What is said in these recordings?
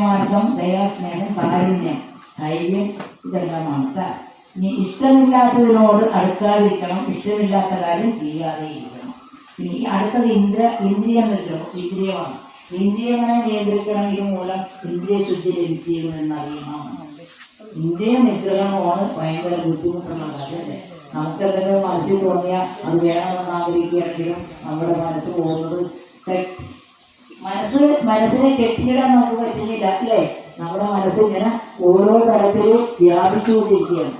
വിനയമാർഗം ദയാസ്നേഹം കാരുണ്യം ധൈര്യം ഇതെല്ലാമാണ്. ട്ടാ. ഇനി ഇഷ്ടമില്ലാത്തതിനോട് അടുക്കാതിരിക്കണം ഇഷ്ടമില്ലാത്ത കാര്യം ചെയ്യാതെ ഇരിക്കണം. ഇനി അടുത്തത് ഇന്ദ്ര ഇന്ദ്രിയം നിഗ്രഹം ഇന്ദ്രിയമാണ്. ഇന്ദ്രിയങ്ങളെ നിയന്ത്രിക്കണമെങ്കിൽ മൂലം ഇന്ദ്രിയ ശുദ്ധി ലഭിച്ചിരുന്നു എന്നറിയണം. ഇന്ദ്രിയ നിഗ്രഹമാണ് ഭയങ്കര ബുദ്ധിമുട്ടുള്ള കാര്യം നമുക്ക് എന്തെങ്കിലും മനസ്സിൽ തോന്നിയാൽ അത് വേണമെന്ന് ആഗ്രഹിക്കുകയാണെങ്കിലും നമ്മുടെ മനസ്സ് പോകുന്നത് മനസ്സ് മനസ്സിനെ കെട്ടിയിടാൻ നമുക്ക് പറ്റുന്നില്ല അല്ലേ? നമ്മുടെ മനസ്സ് ഇങ്ങനെ ഓരോ തരത്തിലും വ്യാപിച്ചുകൊണ്ടിരിക്കുകയാണ്.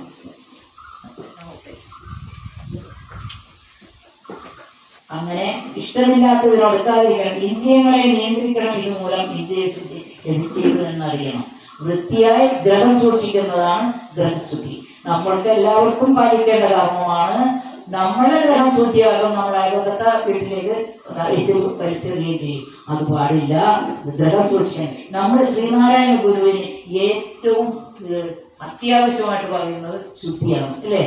അങ്ങനെ ഇഷ്ടമില്ലാത്തതിനോട് അടുക്കാതിരിക്കണം ഇന്ദ്രിയങ്ങളെ നിയന്ത്രിക്കണം ഇതുമൂലം ഇന്ദ്രിയ ശുദ്ധി ലഭിച്ചിരുന്നു എന്നറിയണം. വൃത്തിയായി ഗ്രഹം സൂക്ഷിക്കുന്നതാണ് ഗ്രഹശുദ്ധി. നമ്മൾക്ക് എല്ലാവർക്കും പാലിക്കേണ്ട കർമ്മമാണ് നമ്മളെ ഗ്രഹം ശുദ്ധിയാകും നമ്മൾ അയൽവക്കത്തെ വീട്ടിലേക്ക് വലിച്ചെറിയുകയും ചെയ്യും. അത് പാടില്ല. ഗ്രഹം സൂക്ഷിക്കാൻ. നമ്മുടെ ശ്രീനാരായണ ഗുരുവിന് ഏറ്റവും അത്യാവശ്യമായിട്ട് പറയുന്നത് ശുദ്ധിയാണ് അല്ലേ?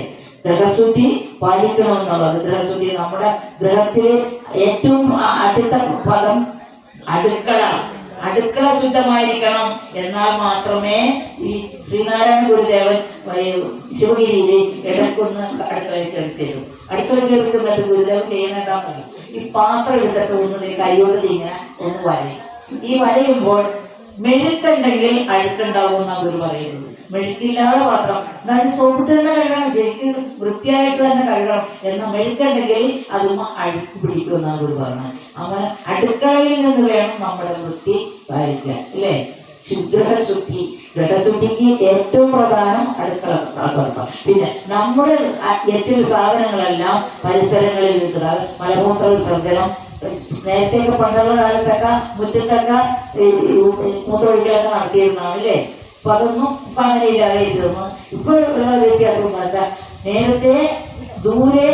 ഗ്രഹശുദ്ധി പാലിക്കണമെന്നുള്ളത്. ഗ്രഹശുദ്ധി നമ്മുടെ ഗ്രഹത്തിലെ ഏറ്റവും അടുത്ത പദം അടുക്കള. അടുക്കള ശുദ്ധമായിരിക്കണം. എന്നാൽ മാത്രമേ ഈ ശ്രീനാരായണ ഗുരുദേവൻ ശിവഗിരിയിലെ ഇടയ്ക്കൊന്ന് അടുക്കളയിൽ കയറിച്ചേരും അടുക്കളയിൽ കയറി ചെന്നിട്ട് ഗുരുദേവൻ ചെയ്യുന്നതാണല്ലോ ഈ പാത്രം എടുത്തിട്ട് ഒന്ന് കൈകൊണ്ട് ഇങ്ങനെ ഒന്ന് വരയും. ഈ വരയുമ്പോൾ മെഴുക്കുണ്ടെങ്കിൽ അഴുക്കുണ്ടാവും എന്നാണ് ഗുരു പറയുന്നത്. മെഴുക്കില്ലാതെ പാത്രം എന്നാലും സോപ്പിട്ട് തന്നെ കഴുകണം. ശരിക്കും വൃത്തിയായിട്ട് തന്നെ കഴുകണം എന്ന മെഴുക്കുണ്ടെങ്കിൽ അതും അഴുക്ക് പിടിക്കും എന്നാണ് ഗുരു പറഞ്ഞത്. അങ്ങനെ അടുക്കളയിൽ നിന്ന് വേണം നമ്മുടെ വൃത്തി പാലിക്കാൻ അല്ലേ ഗ്രഹശുദ്ധി. ഗ്രഹശുദ്ധിക്ക് ഏറ്റവും പ്രധാനം അടുക്കള പാത്രം പിന്നെ നമ്മുടെ എച്ചിൽ സാധനങ്ങളെല്ലാം പരിസരങ്ങളിൽ നിൽക്കുക മലമൂത്ര വിസർജനം നേരത്തെയൊക്കെ പണ്ടുള്ള കാലത്തൊക്കെ മുറ്റത്തൊക്കെ മൂത്തൊഴിക്കലൊക്കെ നടത്തിയിരുന്നാണ് അല്ലേ? അപ്പൊ അതൊന്നും ഇപ്പൊ അങ്ങനെ ഇല്ലാതെ ഇരുന്നു. ഇപ്പൊ ഉള്ള വ്യത്യാസം എന്ന് വെച്ചാൽ നേരത്തെ ദൂരെ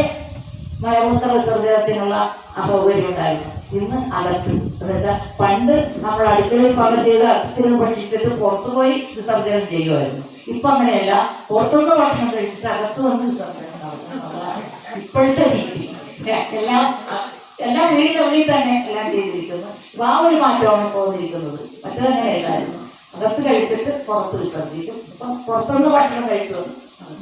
മലമൂത്ര വിസർജനത്തിനുള്ള അസൗകര്യം ഉണ്ടായിരുന്നു. ഇന്ന് അകത്ത് എന്നുവെച്ചാൽ പണ്ട് നമ്മൾ അടുക്കളയിൽ പാകം ചെയ്ത് അകത്തിരുന്ന് ഭക്ഷിച്ചിട്ട് പുറത്തുപോയി വിസർജനം ചെയ്യുമായിരുന്നു. ഇപ്പൊ അങ്ങനെയല്ല. പുറത്തുനിന്ന് ഭക്ഷണം കഴിച്ചിട്ട് അകത്ത് വന്ന് വിസർജനം നടത്തുന്നു. അതാണ് ഇപ്പോഴത്തെ രീതി. എല്ലാം എല്ലാ വീടിന്റെ തന്നെ എല്ലാം ചെയ്തിരിക്കുന്നു. അപ്പൊ ആ ഒരു മാറ്റമാണ് പോന്നിരിക്കുന്നത് മറ്റതങ്ങനെയല്ലായിരുന്നു അകത്ത് കഴിച്ചിട്ട് പുറത്ത് വിസർജിക്കും ഇപ്പം പുറത്തുനിന്ന് ഭക്ഷണം കഴിച്ചു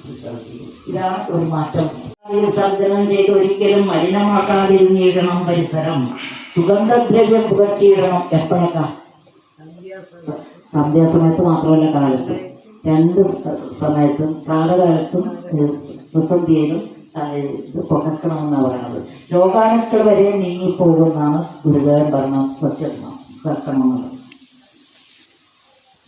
വിസർജിക്കും ഇതാണ് ഒരു മാറ്റം. വിസർജനം ചെയ്ത് ഒരിക്കലും മലിനമാക്കാതിരുന്നിടണം പരിസരം. സുഗന്ധദ്രവ്യം പുകച്ചിടണം എപ്പോഴൊക്കെ? സന്ധ്യാസമയത്ത് മാത്രമല്ല കാലത്ത്. രണ്ട് സമയത്തും കാലകാലത്തും പ്രസന്ധിയിലും പുകക്കണമെന്നാണ് പറയുന്നത്. രോഗാണുക്കൾ വരെ നീങ്ങിപ്പോകുമെന്നാണ് ഗുരുദേവൻ ഭരണം വച്ചിരുന്നത്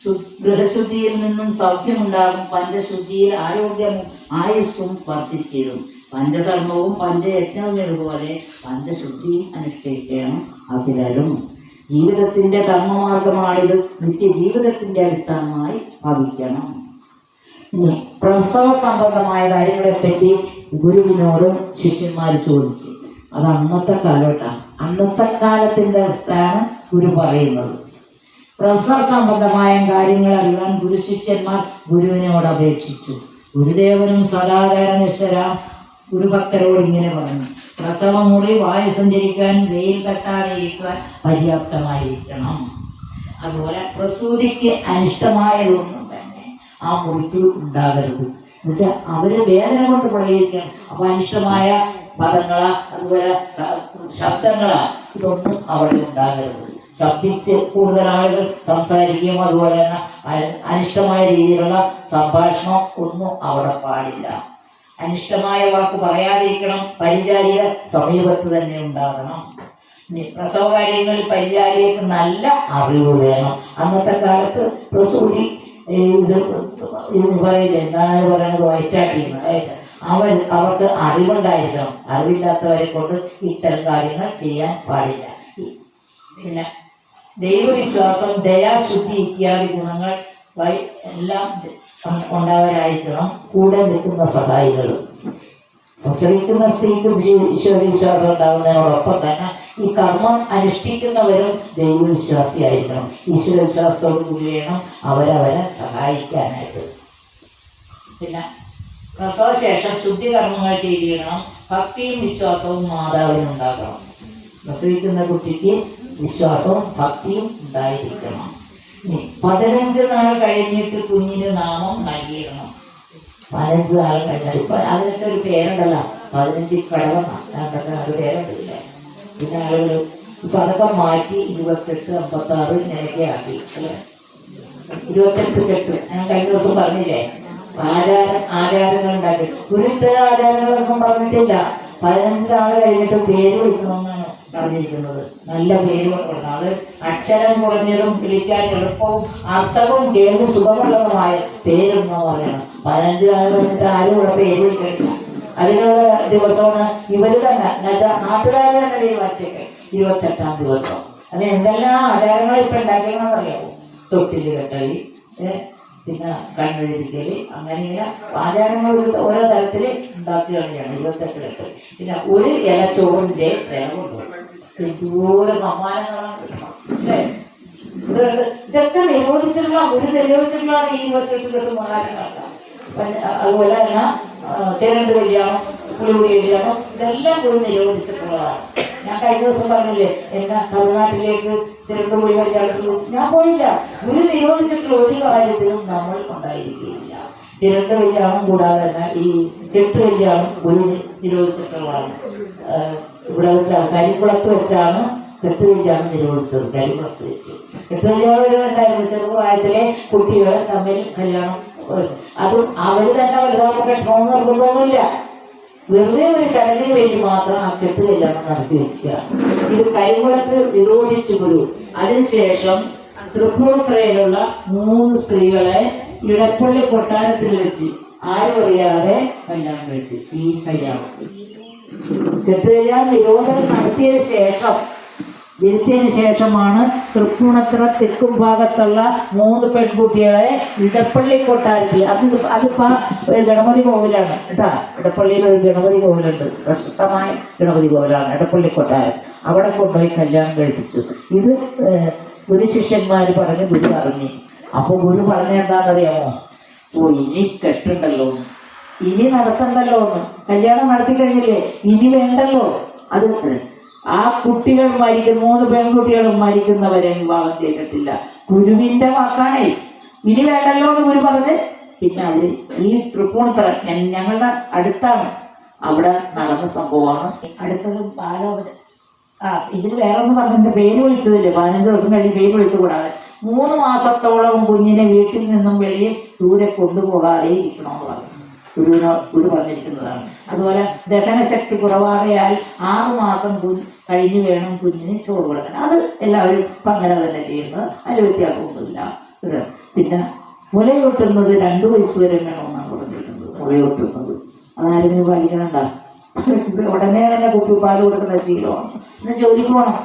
ശു- ഗൃഹശുദ്ധിയിൽ നിന്നും സൗഖ്യമുണ്ടാകും പഞ്ചശുദ്ധിയിൽ ആരോഗ്യവും ആയുസ്സും വർദ്ധിച്ചിരും. പഞ്ചധർമ്മവും പഞ്ചയജ്ഞവും ഇതുപോലെ പഞ്ചശുദ്ധി അനുഷ്ഠിക്കണം അഖിലരും. ജീവിതത്തിന്റെ കർമ്മമാർഗമാണിത്. നിത്യജീവിതത്തിന്റെ അടിസ്ഥാനമായി ഭവിക്കണം. പ്രസവ സംബന്ധമായ കാര്യങ്ങളെ പറ്റി ഗുരുവിനോട് ശിഷ്യന്മാർ ചോദിച്ചു. അത് അന്നത്തെ കാലഘട്ടമാണ് അന്നത്തെ കാലത്തിന്റെ അവസ്ഥയാണ് ഗുരു പറയുന്നത്. പ്രസവ സംബന്ധമായ കാര്യങ്ങൾ അറിയാൻ ഗുരുശിഷ്യന്മാർ ഗുരുവിനോട് അപേക്ഷിച്ചു. ഗുരുദേവനും സദാചാരനിഷ്ഠരാം. ഗുരുഭക്തരോട് ഇങ്ങനെ പറഞ്ഞു. പ്രസവമുറി വായു സഞ്ചരിക്കാൻ വെയിൽ തട്ടാതെ ഇരിക്കാൻ പര്യാപ്തമായിരിക്കണം. അതുപോലെ പ്രസൂതിക്ക് അനിഷ്ടമായതൊന്നും തന്നെ ആ മുറിക്ക് ഉണ്ടാകരുത്. എന്നുവെച്ചാൽ അവർ വേദന കൊണ്ട് പ്രയോഗിക്കണം അപ്പൊ അനിഷ്ടമായ പദങ്ങളാ അതുപോലെ ശബ്ദങ്ങളാ ഇതൊന്നും അവിടെ ഉണ്ടാകരുത്. ശബ്ദിച്ച് കൂടുതൽ ആളുകൾ സംസാരിക്കുകയും അതുപോലെ തന്നെ അനിഷ്ടമായ രീതിയിലുള്ള സംഭാഷണം ഒന്നും അവിടെ പാടില്ല. അനിഷ്ടമായ വാക്ക് പറയാതിരിക്കണം. പരിചാരിക സമീപത്ത് തന്നെ ഉണ്ടാകണം. ഇനി പ്രസവ കാര്യങ്ങളിൽ പരിചാരികൾക്ക് നല്ല അറിവ് വേണം. അന്നത്തെ കാലത്ത് പ്രസൂതി പറയില്ല? എന്താണ് പറയുന്നത്? വയറ്റാട്ടിന്ന് അവർ അവർക്ക് അറിവുണ്ടായിരിക്കണം. അറിവില്ലാത്തവരെ കൊണ്ട് ഇത്തരം കാര്യങ്ങൾ ചെയ്യാൻ പാടില്ല. പിന്നെ ദൈവവിശ്വാസം ദയാശുദ്ധി ഇത്യാദി ഗുണങ്ങൾ വൈ- എല്ലാം ഉണ്ടാവരായിരിക്കണം. കൂടെ നിൽക്കുന്ന സഹായികളും. പ്രസവിക്കുന്ന സ്ത്രീക്ക് ഈശ്വരവിശ്വാസം ഉണ്ടാകുന്നതിനോടൊപ്പം തന്നെ ഈ കർമ്മം അനുഷ്ഠിക്കുന്നവരും ദൈവവിശ്വാസിയായിരിക്കണം ഈശ്വരവിശ്വാസത്തോടു കൂടി വേണം അവരവരെ സഹായിക്കാനായിട്ട്. പിന്നെ പ്രസവശേഷം ശുദ്ധികർമ്മങ്ങൾ ചെയ്തിരിക്കണം. ഭക്തിയും വിശ്വാസവും മാതാവിനുണ്ടാകണം പ്രസവിക്കുന്ന കുട്ടിക്ക് വിശ്വാസവും ഭക്തിയും ഉണ്ടായിരിക്കണം. പതിനഞ്ച് നാൾ കഴിഞ്ഞിട്ട് കുഞ്ഞിന് നാമം നൽകിയിടണം. പതിനഞ്ച് നാൾ കഴിഞ്ഞാൽ ഇപ്പൊ അതിനൊക്കെ ഒരു പേരുണ്ടല്ലോ. പതിനഞ്ച് അതൊക്കെ ഒരു പേരുണ്ടല്ലേ? പിന്നെ ആളുകൾ ഇപ്പൊ അതൊക്കെ മാറ്റി ഇരുപത്തെട്ട് അമ്പത്തി ആറ് ഇങ്ങനെയൊക്കെ ആക്കി അല്ലേ? ഇരുപത്തെട്ട് കെട്ട്. ഞാൻ കഴിഞ്ഞ ദിവസം പറഞ്ഞില്ലേ? ആചാരം ആചാരങ്ങൾ ഉണ്ടാക്കി. ഒരു ഇത്തരം ആചാരങ്ങളൊന്നും പറഞ്ഞിട്ടില്ല. പതിനഞ്ച് നാൾ കഴിഞ്ഞിട്ട് പേര് വിളിക്കണമെന്നാണ്. പറഞ്ഞിരിക്കുന്നത്. നല്ല പേര് കൊടുക്കണം അത് അക്ഷരം കുറഞ്ഞതും വിളിക്കാൻ എളുപ്പവും അർത്ഥവും കേൾവി സുഖമുള്ളതുമായ പേരെന്ന് പറയണം പതിനഞ്ച് നാൾ കഴിഞ്ഞിട്ട് ആരും ഇവിടെ പേര് വിളിക്കില്ല അതിനുള്ള ദിവസമാണ് ഇവർ തന്നെ. എന്നുവെച്ചാൽ നാട്ടുകാർ തന്നെ തീരുമാനിച്ചേക്കെ ഇരുപത്തെട്ടാം ദിവസം. അത് എന്തെല്ലാം ആചാരങ്ങൾ ഇപ്പൊ ഉണ്ടാക്കിയെന്ന് അറിയാമോ തൊട്ടിൽ കെട്ടലി പിന്നെ കണ്ണെഴുതിക്കൽ അങ്ങനെ ഇങ്ങനെ ആചാരങ്ങൾ ഓരോ തരത്തിൽ ഉണ്ടാക്കുകയാണ് ഇരുപത്തെട്ട് കെട്ടലി. പിന്നെ ഒരു ഇല ചോറിന്റെ ചെലവുണ്ട്. ഇത് ഇതൊക്കെ നിരോധിച്ചിട്ടുള്ള ഒരു നിരോധിച്ചിട്ടുള്ള ഈ ഇരുപത്തെട്ട് മഹാരാഷ്ട്ര അതുപോലെ തന്നെ തേനണ്ട് കല്യാണം പുളിമുടി കല്യാണം ഇതെല്ലാം കൂടി നിരോധിച്ചിട്ടുള്ളതാണ്. ഞാൻ കഴിഞ്ഞ ദിവസം പറഞ്ഞില്ലേ എന്നെ തമിഴ്നാട്ടിലേക്ക് തിരുവനന്തപുരം കല്യാണത്തിൽ ഞാൻ പോയില്ല. ഒരു നിരോധിച്ചിട്ടുള്ള ഒരു കാര്യത്തിലും നമ്മൾ ഉണ്ടായിരിക്കില്ല തിരുവനന്ത കല്യാണം കൂടാതെ തന്നെ ഈ കെട്ട് കല്യാണം ഒരു നിരോധിച്ചിട്ടുള്ളതാണ്. ഇവിടെ വെച്ചാണ് കരിക്കുളത്ത് വെച്ചാണ് കെട്ട് നിരോധിച്ചത് കരിക്കുളത്ത് വെച്ച്. കെട്ട് ഉണ്ടായിരുന്നു ചെറുപ്രായത്തിലെ കുട്ടികൾ തമ്മിൽ കല്യാണം അതും അവർ തന്നെ വലുതാവുമ്പോൾ നിർബന്ധമൊന്നുമില്ല വെറുതെ ഒരു ചടങ്ങിന് വേണ്ടി മാത്രം ആ കെട്ട് കല്യാണം നടത്തി വെക്കുക. ഇത് കരികുളത്ത് നിരോധിച്ചു ഗുരു. അതിനുശേഷം തൃപ്പൂണിത്തുറയിലുള്ള മൂന്ന് സ്ത്രീകളെ ഇടപ്പള്ളി കൊട്ടാരത്തിൽ വെച്ച് ആരും അറിയാതെ കല്യാണം കഴിച്ചു ഈ കല്യാണം കെട്ടുകല്യാണം നിരോധനം നടത്തിയ ശേഷം ജനിച്ചതിന് ശേഷമാണ് തൃപ്പൂണിത്തുറ തെക്കും ഭാഗത്തുള്ള മൂന്ന് പെൺകുട്ടികളെ ഇടപ്പള്ളി കൊട്ടാരത്തിൽ അത് അതിപ്പോ ഒരു ഗണപതി കോവിലാണ് കേട്ടാ. ഇടപ്പള്ളിയിൽ ഒരു ഗണപതി കോവിലുണ്ട്. പ്രശസ്തമായ ഗണപതി കോവിലാണ് ഇടപ്പള്ളി കൊട്ടാരം. അവിടെ കൊണ്ടുപോയി കല്യാണം കഴിപ്പിച്ചു. ഇത് ഗുരു ശിഷ്യന്മാര് പറഞ്ഞ് ഗുരു അറിഞ്ഞു. അപ്പൊ ഗുരു പറഞ്ഞ എന്താണെന്നറിയാമോ ഓ ഇനി കെട്ടുണ്ടല്ലോ. ഇനി നടത്തണ്ടല്ലോ എന്ന്. കല്യാണം നടത്തി കഴിഞ്ഞില്ലേ? ഇനി വേണ്ടല്ലോ. അത് ആ കുട്ടികൾ മരിക്കുന്ന മൂന്ന് പെൺകുട്ടികളും മരിക്കുന്നവരെ വിവാഹം ചെയ്തിട്ടില്ല. ഗുരുവിന്റെ വാക്കാണേ. ഇനി വേണ്ടല്ലോ എന്ന് ഗുരു പറഞ്ഞ്. പിന്നെ അത് ഈ തൃപ്പൂണിത്തറ ഞങ്ങളുടെ അടുത്താണ്. അവിടെ നടന്ന സംഭവമാണ്. അടുത്തത് ബാലോപന ആ ഇതിൽ വേറെ ഒന്ന് പറഞ്ഞിട്ട് പേര് വിളിച്ചതില്ലേ? പതിനഞ്ച് ദിവസം കഴിഞ്ഞ് പേര് വിളിച്ചു കൂടാതെ മൂന്ന് മാസത്തോളം കുഞ്ഞിനെ വീട്ടിൽ നിന്നും വെളിയിൽ ദൂരെ കൊണ്ടുപോകാതെ ഇരിക്കണമെന്ന് പറഞ്ഞു. ഗുരുവിനോ ഗുരു പറഞ്ഞിരിക്കുന്നതാണ്. അതുപോലെ ദഹനശക്തി കുറവാകയാൽ ആറുമാസം കു കഴിഞ്ഞു വേണം കുഞ്ഞിന് ചോറ് കൊടുക്കാൻ. അത് എല്ലാവരും അങ്ങനെ തന്നെ ചെയ്യുന്നത്. അതിൽ വ്യത്യാസമൊന്നുമില്ല. പിന്നെ മുലയൂട്ടുന്നത് രണ്ടു വയസ്സ് വരെ വേണമെന്നാണ് പറഞ്ഞിരിക്കുന്നത്. മുലയൂട്ടുന്നത്. അതാരെങ്കിലും പാലിക്കണണ്ട ഉടനെ തന്നെ കുപ്പി പാൽ കൊടുക്കുന്ന ശീലമാണ് ഇന്ന് ജോലിക്ക് പോകണം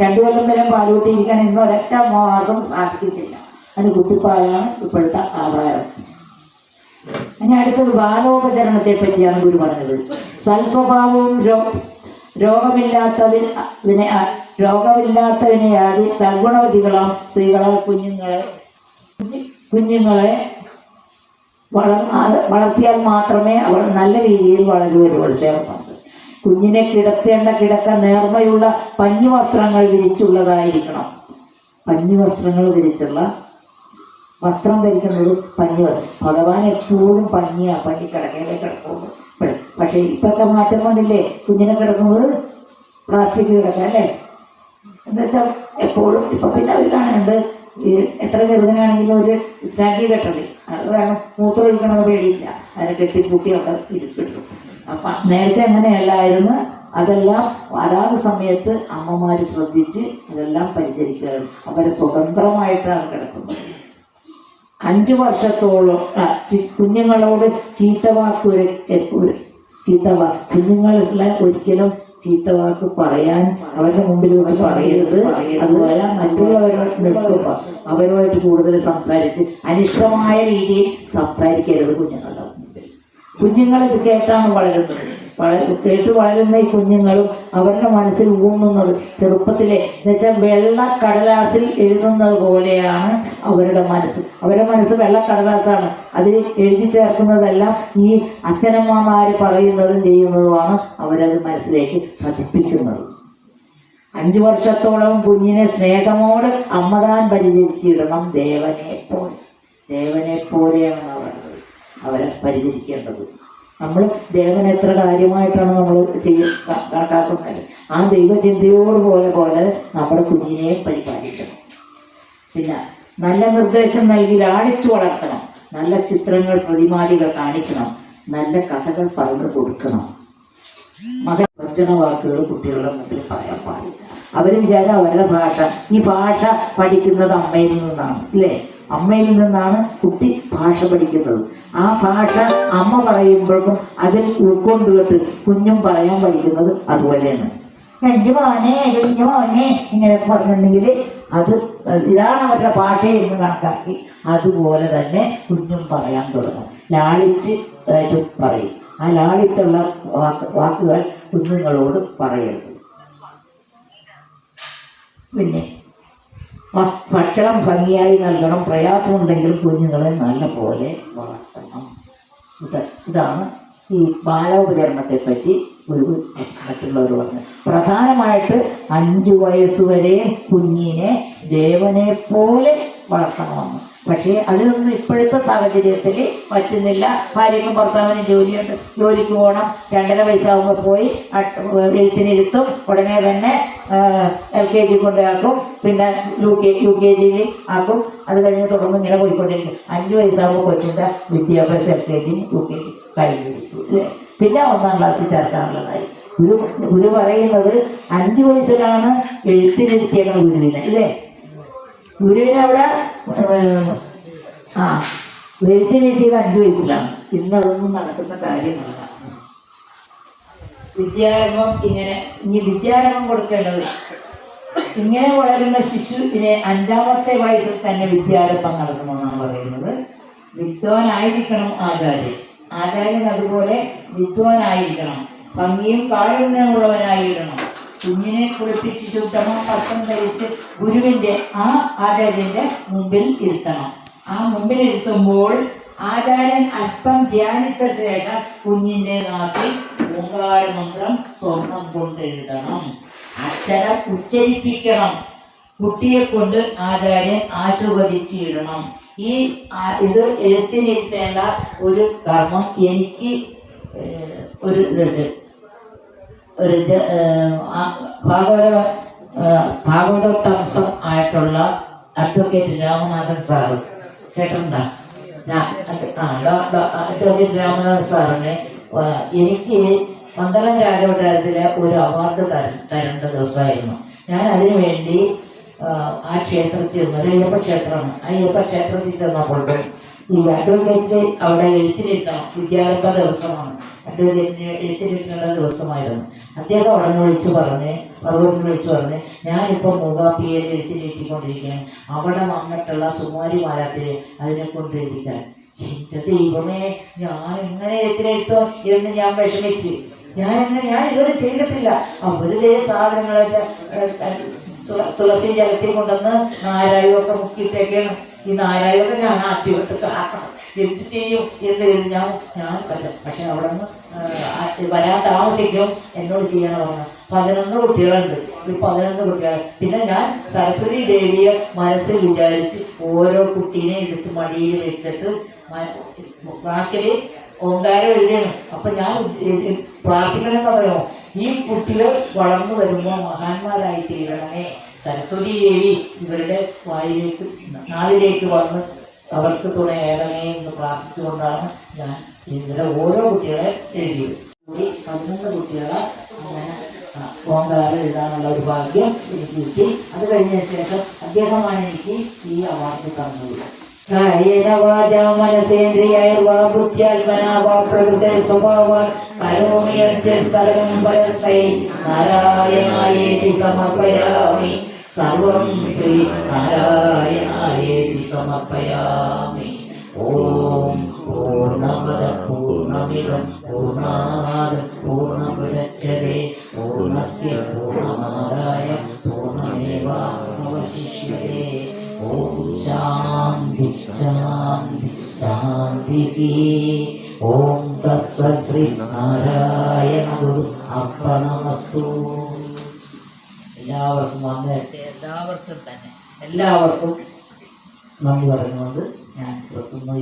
രണ്ടു കൊല്ലം വരെ പാലൂട്ടിയിരിക്കാൻ ഇന്ന് ഒരൊറ്റ മാർഗം സാധിക്കത്തില്ല. അതിന് കുപ്പിപ്പാലാണ് ഇപ്പോഴത്തെ ആധാരം ഇനി അടുത്തത് ബാലോപചരണത്തെ പറ്റിയാണ് ഗുരു പറഞ്ഞത്. സൽസ്വഭാവവും രോ രോഗമില്ലാത്തതിനെ ആടി സൽഗുണവതികളാം സ്ത്രീകളെ കുഞ്ഞുങ്ങളെ കുഞ്ഞി- കുഞ്ഞുങ്ങളെ വളർ വളർത്തിയാൽ മാത്രമേ അവൾ നല്ല രീതിയിൽ വളരുവരുള്ളൂ ചേർന്നത് കുഞ്ഞിനെ കിടത്തേണ്ട കിടക്ക നേർമയുള്ള പഞ്ഞു വസ്ത്രങ്ങൾ വിരിച്ചുള്ളതായിരിക്കണം. പഞ്ഞു വസ്ത്രങ്ങൾ വിരിച്ചുള്ള വസ്ത്രം ധരിക്കുന്നത് പഞ്ഞി വസ്ത്രം. ഭഗവാൻ എപ്പോഴും പഞ്ഞിയാ പഞ്ഞി കിടക്കയിലേ കിടക്കുള്ളൂ. പക്ഷെ ഇപ്പൊക്കെ മാറ്റം വന്നില്ലേ കുഞ്ഞിനെ കിടക്കുന്നത് പ്ലാസ്റ്റിക് കിടക്കുക അല്ലേ? എന്താ വെച്ചാൽ എപ്പോഴും ഇപ്പൊ പിന്നെ അവർ കാണുന്നുണ്ട്. എത്ര ചെറുതിനാണെങ്കിലും ഒരു സ്നാക്കി കെട്ടത് അത് വേണം. മൂത്രം ഒഴിക്കണമെന്ന് പേടിയില്ല. അതിനെ കെട്ടിപ്പൂട്ടി അവിടെ ഇരിപ്പിട്ടു അപ്പൊ നേരത്തെ അങ്ങനെയല്ലായിരുന്നു. അതെല്ലാം അതാത് സമയത്ത് അമ്മമാര് ശ്രദ്ധിച്ച് അതെല്ലാം പരിചരിക്കുകയാണ് അവരെ സ്വതന്ത്രമായിട്ടാണ് കിടക്കുന്നത്. അഞ്ചു വർഷത്തോളം കുഞ്ഞുങ്ങളോട് ചീത്തവാക്ക് ചീത്ത ചീത്തവാക്ക് കുഞ്ഞുങ്ങളെ ഒരിക്കലും ചീത്തവാക്ക് പറയാൻ അവരുടെ വെച്ച് പറയരുത്. അതുപോലെ മറ്റുള്ളവരോട് നിൽക്കുമ്പോൾ അവരുമായിട്ട് കൂടുതൽ സംസാരിച്ച് അനിഷ്ടമായ രീതിയിൽ സംസാരിക്കരുത് കുഞ്ഞുങ്ങളുടെ മുമ്പിൽ. കുഞ്ഞുങ്ങൾ കേട്ടാണ് വളരുന്നത്. വള- കേട്ട് വളരുന്ന ഈ കുഞ്ഞുങ്ങളും അവരുടെ മനസ്സിൽ ഊന്നുന്നത് ചെറുപ്പത്തിലെ എന്നുവെച്ചാൽ വെള്ള കടലാസിൽ എഴുതുന്നത് പോലെയാണ് അവരുടെ മനസ്സ്. അവരുടെ മനസ്സ് വെള്ള കടലാസാണ്. അതിൽ എഴുതി ചേർക്കുന്നതെല്ലാം ഈ അച്ഛനമ്മമാർ പറയുന്നതും ചെയ്യുന്നതുമാണ് അവരത് മനസ്സിലേക്ക് പതിപ്പിക്കുന്നത്. അഞ്ചു വർഷത്തോളം കുഞ്ഞിനെ സ്നേഹമോട് അമ്മതാൻ പരിചരിച്ചിടണം ദേവനെ പോലെ. ദേവനെ പോലെയാണ് പറയുന്നത് അവരെ പരിചരിക്കേണ്ടത്. നമ്മൾ ദേവൻ എത്ര കാര്യമായിട്ടാണ് നമ്മൾ ചെയ്യ കണക്കാക്കുന്നത്. ആ ദൈവചിന്തയോട് പോലെ പോലെ നമ്മുടെ കുഞ്ഞിനെ പരിപാലിക്കണം. പിന്നെ നല്ല നിർദ്ദേശം നൽകി ലാളിച്ചു വളർത്തണം. നല്ല ചിത്രങ്ങൾ പ്രതിമാലികൾ കാണിക്കണം. നല്ല കഥകൾ പറഞ്ഞു കൊടുക്കണം. മകൻ വചന വാക്കുകൾ കുട്ടികളുടെ മുമ്പിൽ പറയാൻ പാടില്ല. അവർ വിചാരം അവരുടെ ഭാഷ. ഈ ഭാഷ പഠിക്കുന്നത് അമ്മയിൽ നിന്നാണ് അല്ലേ അമ്മയിൽ നിന്നാണ് കുട്ടി ഭാഷ പഠിക്കുന്നത്. ആ ഭാഷ അമ്മ പറയുമ്പോഴും അതിൽ ഉൾക്കൊണ്ടുകൊണ്ട് കുഞ്ഞും പറയാൻ പഠിക്കുന്നത് അതുപോലെയാണ്. എന്റെ മോനെ എന്റെ മോനെ ഇങ്ങനെ പറഞ്ഞിട്ടുണ്ടെങ്കിൽ അത് ഇതാണ് അവരുടെ ഭാഷ എന്ന് കണക്കാക്കി അതുപോലെ തന്നെ കുഞ്ഞും പറയാൻ തുടങ്ങും. ലാളിച്ച് ആയിട്ട് പറയും. ആ ലാളിച്ചുള്ള വാക്ക് വാക്കുകൾ കുഞ്ഞുങ്ങളോട് പറയരുത്. പിന്നെ ഭക്ഷണം ഭംഗിയായി നൽകണം. പ്രയാസമുണ്ടെങ്കിലും കുഞ്ഞുങ്ങളെ നല്ല പോലെ വളർത്തണം. ഇതാണ് ഈ ബാലോപകരണത്തെ പറ്റി ഒരു മറ്റുള്ളവർ പറഞ്ഞത് പ്രധാനമായിട്ട് അഞ്ചു വയസ്സ് വരെ കുഞ്ഞിനെ ദേവനെ പോലെ വളർത്തണമെന്ന്. പക്ഷേ അതിനൊന്നും ഇപ്പോഴത്തെ സാഹചര്യത്തിൽ പറ്റുന്നില്ല. ഭാര്യയ്ക്കും ഭർത്താവിനും ജോലിയുണ്ട് ജോലിക്ക് പോകണം രണ്ടര വയസ്സാകുമ്പോൾ പോയി എഴുത്തിനിരുത്തും. ഉടനെ തന്നെ എൽ കെ ജി കൊണ്ടാക്കും പിന്നെ യു കെ യു കെ ജിയിൽ ആക്കും. അത് കഴിഞ്ഞ് തുടർന്ന് ഇങ്ങനെ പോയിക്കൊണ്ടിരിക്കും. അഞ്ച് വയസ്സാകുമ്പോൾ കൊച്ചിന്റെ വിദ്യാഭ്യാസം L K G U K G അല്ലേ? പിന്നെ ഒന്നാം ക്ലാസ്സിൽ ചേർക്കാനുള്ളതായി. ഗുരു ഗുരു പറയുന്നത് അഞ്ച് വയസ്സിലാണ് എഴുത്തിനിരുത്തിയത് ഗുരുവിനെ അല്ലേ? ഗുരുവിനെ അവിടെ ആ വെരുത്തിനെത്തിയത് അഞ്ചു വയസ്സിലാണ്. ഇന്ന് അതൊന്നും നടക്കുന്ന കാര്യമല്ല. വിദ്യാരംഭം ഇങ്ങനെ ഇനി വിദ്യാരംഭം കൊടുക്കേണ്ടത്. ഇങ്ങനെ വളരുന്ന ശിശുവിനെ അഞ്ചാമത്തെ വയസ്സിൽ തന്നെ വിദ്യാരംഭം നടത്തണമെന്നാണ് പറയുന്നത്. വിദ്വാനായിരിക്കണം ആചാര്യൻ. ആചാര്യൻ അതുപോലെ വിദ്വാനായിരിക്കണം. ഭംഗിയും കാരുണ്യമുള്ളവനായിരിക്കണം. കുഞ്ഞിനെ കുളിപ്പിച്ച് ശുദ്ധമോ വസ്ത്രം ധരിച്ച് ഗുരുവിന്റെ ആ ആചാര്യന്റെ മുമ്പിൽ ഇരുത്തണം. ആ മുമ്പിൽ ഇരുത്തുമ്പോൾ ആചാര്യൻ അല്പം ധ്യാനിച്ച ശേഷം കുഞ്ഞിന്റെ നാട്ടിൽ ഓങ്കാരമന്ത്രം സ്വർണം കൊണ്ട് എഴുതണം. അക്ഷരം ഉച്ചരിപ്പിക്കണം. കുട്ടിയെ കൊണ്ട് ആചാര്യൻ ആശീർവദിച്ചിടണം. ഈ ഇത് എഴുത്തിനിരുത്തേണ്ട ഒരു കർമ്മം എനിക്ക് ഒരു ഇതുണ്ട് ഒരു ഭാഗവത ഭാഗവത തമസം ആയിട്ടുള്ള അഡ്വക്കേറ്റ് രാമനാഥൻ സാറ്. കേട്ടിട്ടുണ്ടോ? ഞാ- ആ ഡോ- ഡോ- അഡ്വക്കേറ്റ് രാമനാഥൻ സാറിന് എനിക്ക് പന്തളം രാജകൊട്ടാരത്തിലെ ഒരു അവാർഡ് തര തരേണ്ട ദിവസമായിരുന്നു. ഞാൻ അതിനു വേണ്ടി ആ ക്ഷേത്രത്തിൽ ചെന്നു ഒരു അയ്യപ്പ ക്ഷേത്രമാണ്. അയ്യപ്പ ക്ഷേത്രത്തിൽ ചെന്നപ്പോൾ ഈ അഡ്വക്കേറ്റ് അവിടെ എഴുത്തിനിരുത്തണം വിദ്യാരംഭ ദിവസമാണ്. അഡ്വക്കേറ്റിന് എഴുത്തിനിരുത്തേണ്ട ദിവസമായിരുന്നു. അദ്ദേഹം അവിടെ വിളിച്ചു പറഞ്ഞ് പർവതിനെ വിളിച്ചു പറഞ്ഞ് ഞാനിപ്പോൾ മൂകാപ്പിയയിൽ എഴുത്തിനിരുത്തിക്കൊണ്ടിരിക്കുകയാണ് അവിടെ വന്നിട്ടുള്ള സുമാരിമാരാത്തിൽ അതിനെ കൊണ്ടിരിക്കാൻ എന്റെ ദൈവമേ ഞാൻ എങ്ങനെ എഴുത്തിനെഴുത്തോ എന്ന് ഞാൻ വിഷമിച്ച്. ഞാൻ എങ്ങനെ ഞാൻ ഇതുവരെ ചെയ്തിട്ടില്ല. അവരുടെ സാധനങ്ങളൊക്കെ തുളസി ജലത്തിൽ കൊണ്ടുവന്ന് നാരായമൊക്കെ മുക്കിയിട്ടേക്കാണ് ഈ നാരായമൊക്കെ ഞാൻ ആട്ടിവിട്ട് കാക്കണം. എന്ത് ചെയ്യും കഴിഞ്ഞാൽ ഞാൻ ഞാൻ കല്ല പക്ഷെ അവിടെ നിന്ന് വരാൻ താമസിക്കും എന്നോട് ചെയ്യണമെന്ന് പതിനൊന്ന് കുട്ടികളുണ്ട്. ഒരു പതിനൊന്ന് കുട്ടികൾ പിന്നെ ഞാൻ സരസ്വതി ദേവിയെ മനസ്സിൽ വിചാരിച്ച് ഓരോ കുട്ടീനെ എടുത്ത് മടിയിൽ വെച്ചിട്ട് വാക്കിൽ ഓങ്കാരം എഴുതിയാണ്. അപ്പൊ ഞാൻ പ്രാർത്ഥിക്കണമെന്ന് പറയുമോ? ഈ കുട്ടികൾ വളർന്നു വരുമ്പോൾ മഹാന്മാരായി തീരണമേ. സരസ്വതി ദേവി ഇവരുടെ വായിലേക്ക് നാവിലേക്ക് വന്ന് അവർക്ക് തുണയേകണേ എന്ന് പ്രാർത്ഥിച്ചുകൊണ്ടാണ് ഞാൻ ഇന്നലെ ഓരോ കുട്ടികളെ എഴുതിയത്. കൂടി പതിനൊന്ന് കുട്ടികളെ അങ്ങനെ ഓങ്കാരം എഴുതാനുള്ള ഒരു ഭാഗ്യം എനിക്ക് കിട്ടി. അത് കഴിഞ്ഞ ശേഷം അദ്ദേഹമാണ് എനിക്ക് ഈ അവാർഡ് തന്നത്. കായേന വാചാ മനസേന്ദ്രിയൈർവാ ബുദ്ധ്യാത്മനാ വാ സ്വഭാവാ കരോമി സർവം പരസ്മൈ നാരായണായേതി സമർപ്പയാമി. സർവം ശ്രീ നാരായണായേതി സമർപ്പയാമി ഓം പൂർണമദ പൂർണമിദം പൂർണാത് പൂർണമുദച്യതേ പൂർണസ്യ പൂർണമാദായ പൂർണമേവാവശിഷ്യതേ ഓം ശാന്തി ശാന്തി ശാന്തി ഓം തത്സത് ശ്രീ നാരായണ ഗുരു അർപ്പണമസ്തു. എല്ലാവർക്കും വന്നേരത്തെ എല്ലാവർക്കും തന്നെ. എല്ലാവർക്കും നന്ദി പറഞ്ഞുകൊണ്ട് ഞാൻ നിർത്തുന്നു